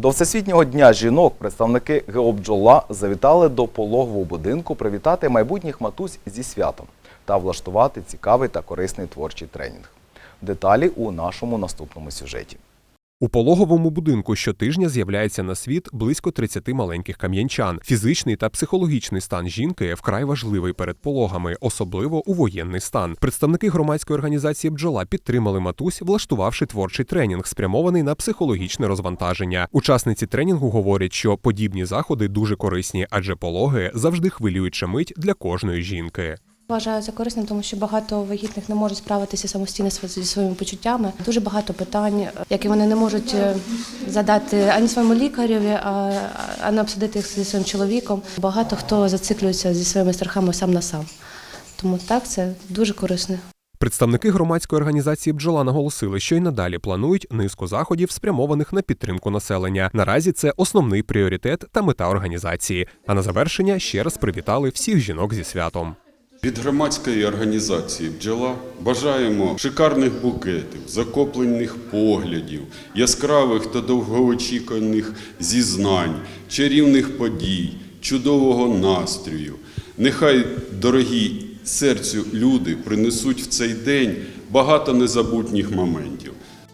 До Всесвітнього дня жінок представники ГО «Бджола» завітали до пологового будинку привітати майбутніх матусь зі святом та влаштувати цікавий та корисний творчий тренінг. Деталі у нашому наступному сюжеті. У пологовому будинку щотижня з'являється на світ близько 30 маленьких кам'янчан. Фізичний та психологічний стан жінки вкрай важливий перед пологами, особливо у воєнний стан. Представники громадської організації бджола підтримали матусь, влаштувавши творчий тренінг, спрямований на психологічне розвантаження. Учасниці тренінгу говорять, що подібні заходи дуже корисні, адже пологи завжди хвилююча мить для кожної жінки. Вважаю це корисним, тому що багато вагітних не можуть справитися самостійно зі своїми почуттями. Дуже багато питань, які вони не можуть е, задати ані своєму лікареві, а не обсудити їх зі своїм чоловіком. Багато хто зациклюється зі своїми страхами сам на сам. Тому так це дуже корисно. Представники громадської організації бджола наголосили, що й надалі планують низку заходів, спрямованих на підтримку населення. Наразі це основний пріоритет та мета організації. А на завершення ще раз привітали всіх жінок зі святом. Від громадської організації бджола бажаємо шикарних букетів, закоплених поглядів, яскравих та довгоочікуваних зізнань, чарівних подій, чудового настрою. Нехай дорогі серцю люди принесуть в цей день багато незабутніх моментів.